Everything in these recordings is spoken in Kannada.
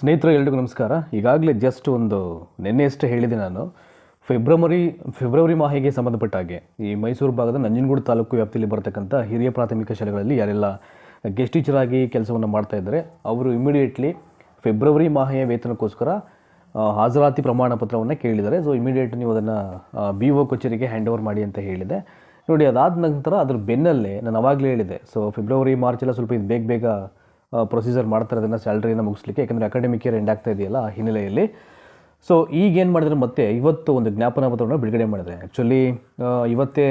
ಸ್ನೇಹಿತರು, ಎಲ್ರಿಗೂ ನಮಸ್ಕಾರ. ಈಗಾಗಲೇ ಜಸ್ಟ್ ಒಂದು ನಿನ್ನೆಯಷ್ಟೇ ಹೇಳಿದೆ ನಾನು. ಫೆಬ್ರವರಿ ಫೆಬ್ರವರಿ ಮಾಹಿಗೆ ಸಂಬಂಧಪಟ್ಟ ಹಾಗೆ ಈ ಮೈಸೂರು ಭಾಗದ ನಂಜನಗೂಡು ತಾಲೂಕು ವ್ಯಾಪ್ತಿಯಲ್ಲಿ ಬರತಕ್ಕಂಥ ಹಿರಿಯ ಪ್ರಾಥಮಿಕ ಶಾಲೆಗಳಲ್ಲಿ ಯಾರೆಲ್ಲ ಗೆಸ್ಟ್ ಟೀಚರ್ ಆಗಿ ಕೆಲಸವನ್ನು ಮಾಡ್ತಾ ಇದ್ದಾರೆ, ಅವರು ಇಮಿಡಿಯೇಟ್ಲಿ ಫೆಬ್ರವರಿ ಮಾಹೆಯ ವೇತನಕ್ಕೋಸ್ಕರ ಹಾಜರಾತಿ ಪ್ರಮಾಣ ಪತ್ರವನ್ನು ಕೇಳಿದ್ದಾರೆ. ಸೊ ಇಮಿಡಿಯೇಟ್ ನೀವು ಅದನ್ನು ಬಿ ಒ ಕಚೇರಿಗೆ ಹ್ಯಾಂಡ್ ಓವರ್ ಮಾಡಿ ಅಂತ ಹೇಳಿದೆ. ನೋಡಿ, ಅದಾದ ನಂತರ ಅದ್ರ ಬೆನ್ನಲ್ಲೇ ನಾನು ಅವಾಗಲೇ ಹೇಳಿದೆ. ಸೊ ಫೆಬ್ರವರಿ, ಮಾರ್ಚ್ ಎಲ್ಲ ಸ್ವಲ್ಪ ಇದು ಬೇಗ ಬೇಗ ಪ್ರೊಸೀಜರ್ ಮಾಡ್ತಾರೆ ಅದನ್ನು ಸ್ಯಾಲ್ರಿಯನ್ನು ಮುಗಿಸ್ಲಿಕ್ಕೆ, ಯಾಕಂದರೆ ಅಕಾಡೆಮಿಕ್ ಇಯರ್ ಎಂಡ್ ಆಗ್ತಾ ಇದೆಯಲ್ಲ ಆ ಹಿನ್ನೆಲೆಯಲ್ಲಿ. ಸೊ ಈಗ ಏನು ಮಾಡಿದ್ರೆ ಮತ್ತೆ ಇವತ್ತು ಒಂದು ಜ್ಞಾಪನ ಪತ್ರವನ್ನು ಬಿಡುಗಡೆ ಮಾಡಿದೆ ಆ್ಯಕ್ಚುಲಿ ಇವತ್ತೇ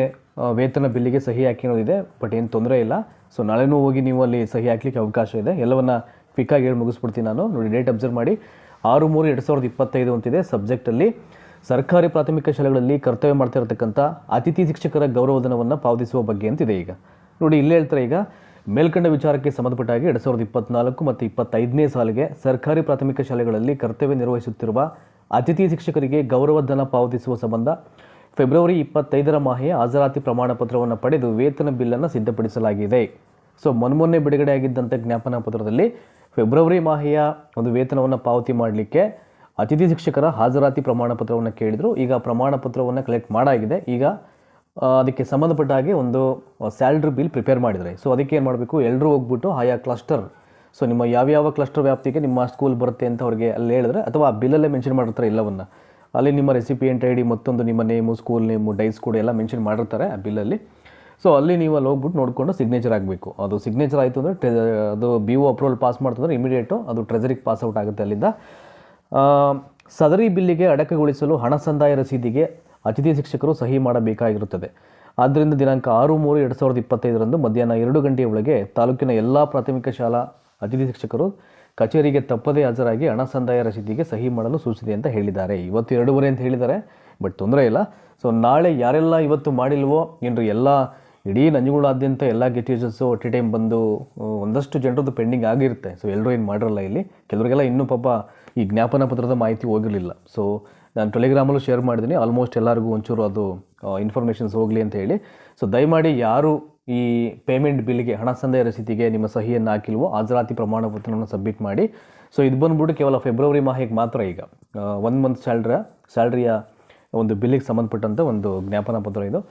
ವೇತನ ಬಿಲ್ಲಿಗೆ ಸಹಿ ಹಾಕಿರೋದಿದೆ ಬಟ್ ಏನು ತೊಂದರೆ ಇಲ್ಲ. ಸೊ ನಾಳೆನೂ ಹೋಗಿ ನೀವು ಅಲ್ಲಿ ಸಹಿ ಹಾಕ್ಲಿಕ್ಕೆ ಅವಕಾಶ ಇದೆ. ಎಲ್ಲವನ್ನ ಕ್ವಿಕ್ಕಾಗಿ ಹೇಳಿ ಮುಗಿಸ್ಬಿಡ್ತೀನಿ ನಾನು. ನೋಡಿ ಡೇಟ್ ಅಬ್ಸರ್ವ್ ಮಾಡಿ. ಆರು ಮೂರು ಎರಡು ಸಾವಿರದ ಇಪ್ಪತ್ತೈದು ಅಂತಿದೆ ಸಬ್ಜೆಕ್ಟಲ್ಲಿ ಸರ್ಕಾರಿ ಪ್ರಾಥಮಿಕ ಶಾಲೆಗಳಲ್ಲಿ ಕರ್ತವ್ಯ ಮಾಡ್ತಾ ಇರತಕ್ಕಂಥ ಅತಿಥಿ ಶಿಕ್ಷಕರ ಗೌರವಧನವನ್ನು ಪಾವತಿಸುವ ಬಗ್ಗೆ ಅಂತಿದೆ ಈಗ. ನೋಡಿ, ಇಲ್ಲೇ ಹೇಳ್ತಾರೆ ಈಗ ಮೇಲ್ಕಂಡ ವಿಚಾರಕ್ಕೆ ಸಂಬಂಧಪಟ್ಟ ಹಾಗೆ ಎರಡು ಸಾವಿರದ ಇಪ್ಪತ್ನಾಲ್ಕು ಮತ್ತು ಇಪ್ಪತ್ತೈದನೇ ಸಾಲಿಗೆ ಸರ್ಕಾರಿ ಪ್ರಾಥಮಿಕ ಶಾಲೆಗಳಲ್ಲಿ ಕರ್ತವ್ಯ ನಿರ್ವಹಿಸುತ್ತಿರುವ ಅತಿಥಿ ಶಿಕ್ಷಕರಿಗೆ ಗೌರವಧನ ಪಾವತಿಸುವ ಸಂಬಂಧ ಫೆಬ್ರವರಿ ಇಪ್ಪತ್ತೈದರ ಮಾಹೆಯ ಹಾಜರಾತಿ ಪ್ರಮಾಣ ಪತ್ರವನ್ನು ಪಡೆದು ವೇತನ ಬಿಲ್ಲನ್ನು ಸಿದ್ಧಪಡಿಸಲಾಗಿದೆ. ಸೊ, ಮೊನ್ಮೊನ್ನೆ ಬಿಡುಗಡೆ ಆಗಿದ್ದಂಥ ಜ್ಞಾಪನ ಪತ್ರದಲ್ಲಿ ಫೆಬ್ರವರಿ ಮಾಹೆಯ ಒಂದು ವೇತನವನ್ನು ಪಾವತಿ ಮಾಡಲಿಕ್ಕೆ ಅತಿಥಿ ಶಿಕ್ಷಕರ ಹಾಜರಾತಿ ಪ್ರಮಾಣ ಪತ್ರವನ್ನು ಕೇಳಿದರು. ಈಗ ಪ್ರಮಾಣ ಪತ್ರವನ್ನು ಕಲೆಕ್ಟ್ ಮಾಡಾಗಿದೆ. ಈಗ ಅದಕ್ಕೆ ಸಂಬಂಧಪಟ್ಟ ಹಾಗೆ ಒಂದು ಸ್ಯಾಲ್ರಿ ಬಿಲ್ ಪ್ರಿಪೇರ್ ಮಾಡಿದರೆ ಸೊ ಅದಕ್ಕೆ ಏನು ಮಾಡಬೇಕು? ಎಲ್ಲರೂ ಹೋಗ್ಬಿಟ್ಟು ಆಯಾ ಕ್ಲಸ್ಟರ್ ಸೊ ನಿಮ್ಮ ಯಾವ್ಯಾವ ಕ್ಲಸ್ಟರ್ ವ್ಯಾಪ್ತಿಗೆ ನಿಮ್ಮ ಸ್ಕೂಲ್ ಬರುತ್ತೆ ಅಂತ ಅವ್ರಿಗೆ ಅಲ್ಲಿ ಹೇಳಿದ್ರೆ, ಅಥವಾ ಆ ಬಿಲ್ಲಲ್ಲೇ ಮೆನ್ಷನ್ ಮಾಡಿರ್ತಾರೆ ಎಲ್ಲವನ್ನು ಅಲ್ಲಿ ನಿಮ್ಮ ರೆಸಿಪಿಯೆಂಟ್ ಐ ಡಿ ಮತ್ತೊಂದು ನಿಮ್ಮ ನೇಮು ಸ್ಕೂಲ್ ನೇಮು ಡೈಸ್ ಕೂಡ ಎಲ್ಲ ಮೆನ್ಷನ್ ಮಾಡಿರ್ತಾರೆ ಆ ಬಿಲ್ಲಲ್ಲಿ ಸೊ ಅಲ್ಲಿ ನೀವು ಅಲ್ಲಿ ಹೋಗ್ಬಿಟ್ಟು ನೋಡಿಕೊಂಡು ಸಿಗ್ನೇಚರ್ ಆಗಬೇಕು. ಅದು ಸಿಗ್ನೇಚರ್ ಆಯಿತು ಅಂದರೆ ಟ್ರೆ ಅದು ಬಿ ಒ ಅಪ್ರೂವಲ್ ಪಾಸ್ ಮಾಡ್ತಂದ್ರೆ ಇಮಿಡಿಯೇಟು ಅದು ಟ್ರೆಜರಿಗೆ ಪಾಸ್ ಔಟ್ ಆಗುತ್ತೆ ಅಲ್ಲಿಂದ. ಸದರಿ ಬಿಲ್ಲಿಗೆ ಅಡಕಗೊಳಿಸಲು ಹಣ ಸಂದಾಯ ರಸೀದಿಗೆ ಅತಿಥಿ ಶಿಕ್ಷಕರು ಸಹಿ ಮಾಡಬೇಕಾಗಿರುತ್ತದೆ. ಆದ್ದರಿಂದ ದಿನಾಂಕ ಆರು ಮೂರು ಎರಡು ಸಾವಿರದ ಇಪ್ಪತ್ತೈದರಂದು ಮಧ್ಯಾಹ್ನ ಎರಡು ಗಂಟೆಯ ಒಳಗೆ ತಾಲೂಕಿನ ಎಲ್ಲ ಪ್ರಾಥಮಿಕ ಶಾಲಾ ಅತಿಥಿ ಶಿಕ್ಷಕರು ಕಚೇರಿಗೆ ತಪ್ಪದೇ ಹಾಜರಾಗಿ ಹಣ ಸಂದಾಯ ರಸೀದಿಗೆ ಸಹಿ ಮಾಡಲು ಸೂಚಿಸಿದೆ ಅಂತ ಹೇಳಿದ್ದಾರೆ. ಇವತ್ತು ಎರಡೂವರೆ ಅಂತ ಹೇಳಿದ್ದಾರೆ, ಬಟ್ ತೊಂದರೆ ಇಲ್ಲ. ಸೊ ನಾಳೆ ಯಾರೆಲ್ಲ ಇವತ್ತು ಮಾಡಿಲ್ವೋ ಏನ್ರಿ ಎಲ್ಲ ಇಡೀ ನಂಜುಗಳಾದ್ಯಂತ ಎಲ್ಲ ಗೆಟ್ ಯೂಸಸ್ಸು ಅಟ್ ಟೈಮ್ ಬಂದು ಒಂದಷ್ಟು ಜನರದ್ದು ಪೆಂಡಿಂಗ್ ಆಗಿರುತ್ತೆ. ಸೊ ಎಲ್ಲರೂ ಏನು ಮಾಡಿರಲ್ಲ ಇಲ್ಲಿ? ಕೆಲವರಿಗೆಲ್ಲ ಇನ್ನೂ ಪಾಪ ಈ ಜ್ಞಾಪನ ಪತ್ರದ ಮಾಹಿತಿ ಹೋಗಿರಲಿಲ್ಲ. ಸೊ ನಾನು ಟೆಲಿಗ್ರಾಮಲ್ಲೂ ಶೇರ್ ಮಾಡಿದ್ದೀನಿ ಆಲ್ಮೋಸ್ಟ್ ಎಲ್ಲರಿಗೂ ಒಂಚೂರು ಅದು ಇನ್ಫಾರ್ಮೇಷನ್ಸ್ ಹೋಗಲಿ ಅಂತ ಹೇಳಿ. ಸೊ ದಯಮಾಡಿ ಯಾರು ಈ ಪೇಮೆಂಟ್ ಬಿಲ್ಗೆ ಹಣ ಸಂದಾಯ ರಸೀತಿಗೆ ನಿಮ್ಮ ಸಹಿಯನ್ನು ಹಾಕಿಲ್ವೋ, ಹಾಜರಾತಿ ಪ್ರಮಾಣ ಪತ್ರವನ್ನು ಸಬ್ಮಿಟ್ ಮಾಡಿ. ಸೊ ಇದು ಬಂದ್ಬಿಟ್ಟು ಕೇವಲ ಫೆಬ್ರವರಿ ಮಾಹಿಗೆ ಮಾತ್ರ ಈಗ. ಒನ್ ಮಂತ್ ಸ್ಯಾಲ್ರಿಯ ಸ್ಯಾಲ್ರಿಯ ಒಂದು ಬಿಲ್ಲಿಗೆ ಸಂಬಂಧಪಟ್ಟಂಥ ಒಂದು ಜ್ಞಾಪನ ಪತ್ರ ಇದು.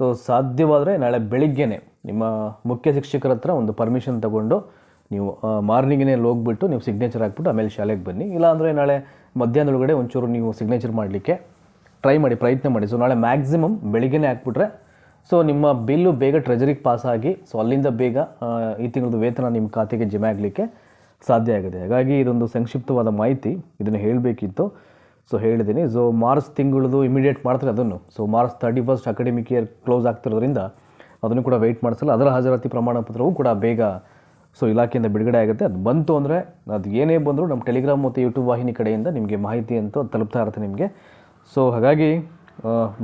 ಸೊ ಸಾಧ್ಯವಾದರೆ ನಾಳೆ ಬೆಳಿಗ್ಗೆನೆ ನಿಮ್ಮ ಮುಖ್ಯ ಶಿಕ್ಷಕರ ಹತ್ರ ಒಂದು ಪರ್ಮಿಷನ್ ತಗೊಂಡು ನೀವು ಮಾರ್ನಿಂಗೇ ಹೋಗ್ಬಿಟ್ಟು ನೀವು ಸಿಗ್ನೇಚರ್ ಹಾಕ್ಬಿಟ್ಟು ಆಮೇಲೆ ಶಾಲೆಗೆ ಬನ್ನಿ. ಇಲ್ಲಾಂದರೆ ನಾಳೆ ಮಧ್ಯಾಹ್ನದೊಳಗಡೆ ಒಂಚೂರು ನೀವು ಸಿಗ್ನೇಚರ್ ಮಾಡಲಿಕ್ಕೆ ಟ್ರೈ ಮಾಡಿ, ಪ್ರಯತ್ನ ಮಾಡಿ. ಸೊ ನಾಳೆ ಮ್ಯಾಕ್ಸಿಮಮ್ ಬೆಳಿಗ್ಗೆನೇ ಹಾಕ್ಬಿಟ್ರೆ ಸೊ ನಿಮ್ಮ ಬಿಲ್ಲು ಬೇಗ ಟ್ರೆಜರಿಗೆ ಪಾಸ್ ಆಗಿ ಸೊ ಅಲ್ಲಿಂದ ಬೇಗ ಈ ತಿಂಗಳದ್ದು ವೇತನ ನಿಮ್ಮ ಖಾತೆಗೆ ಜಮೆ ಆಗಲಿಕ್ಕೆ ಸಾಧ್ಯ ಆಗಿದೆ. ಹಾಗಾಗಿ ಇದೊಂದು ಸಂಕ್ಷಿಪ್ತವಾದ ಮಾಹಿತಿ, ಇದನ್ನು ಹೇಳಬೇಕಿತ್ತು. ಸೊ ಹೇಳಿದ್ದೀನಿ. ಸೊ ಮಾರ್ಚ್ ತಿಂಗಳದು ಇಮಿಡಿಯೇಟ್ ಮಾಡ್ತಾರೆ ಅದನ್ನು. So March thirty first academic year close ಆಗ್ತಿರೋದ್ರಿಂದ ಅದನ್ನು ಕೂಡ ವೆಯ್ಟ್ ಮಾಡಿಸಲ್ಲ. ಅದರ ಹಾಜರಾತಿ ಪ್ರಮಾಣ ಪತ್ರವೂ ಕೂಡ ಬೇಗ ಸೊ ಇಲಾಖೆಯಿಂದ ಬಿಡುಗಡೆ ಆಗುತ್ತೆ. ಅದು ಬಂತು ಅಂದರೆ ಅದು ಏನೇ ಬಂದರೂ ನಮ್ಮ ಟೆಲಿಗ್ರಾಮ್ ಮತ್ತು ಯೂಟ್ಯೂಬ್ ವಾಹಿನಿ ಕಡೆಯಿಂದ ನಿಮಗೆ ಮಾಹಿತಿ ಅಂತೂ ತಲುಪ್ತಾ ಇರುತ್ತೆ ನಿಮಗೆ. ಸೊ ಹಾಗಾಗಿ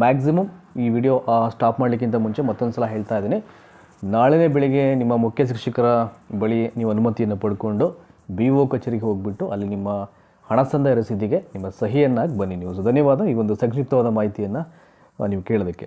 ಮ್ಯಾಕ್ಸಿಮಮ್ ಈ ವಿಡಿಯೋ ಸ್ಟಾಪ್ ಮಾಡಲಿಕ್ಕಿಂತ ಮುಂಚೆ ಮತ್ತೊಂದು ಸಲ ಹೇಳ್ತಾ ಇದ್ದೀನಿ. ನಾಳೆನೇ ಬೆಳಿಗ್ಗೆ ನಿಮ್ಮ ಮುಖ್ಯ ಶಿಕ್ಷಕರ ಬಳಿ ನೀವು ಅನುಮತಿಯನ್ನು ಪಡ್ಕೊಂಡು ಬಿ ಒ ಕಚೇರಿಗೆ ಹೋಗ್ಬಿಟ್ಟು ಅಲ್ಲಿ ನಿಮ್ಮ ಹಣ ಸಂದಾಯ ರಸೀದಿಗೆ ನಿಮ್ಮ ಸಹಿಯನ್ನಾಗಿ ಬನ್ನಿ ನೀವು ಧನ್ಯವಾದ. ಈ ಒಂದು ಸಂಕ್ಷಿಪ್ತವಾದ ಮಾಹಿತಿಯನ್ನು ನೀವು ಕೇಳೋದಕ್ಕೆ.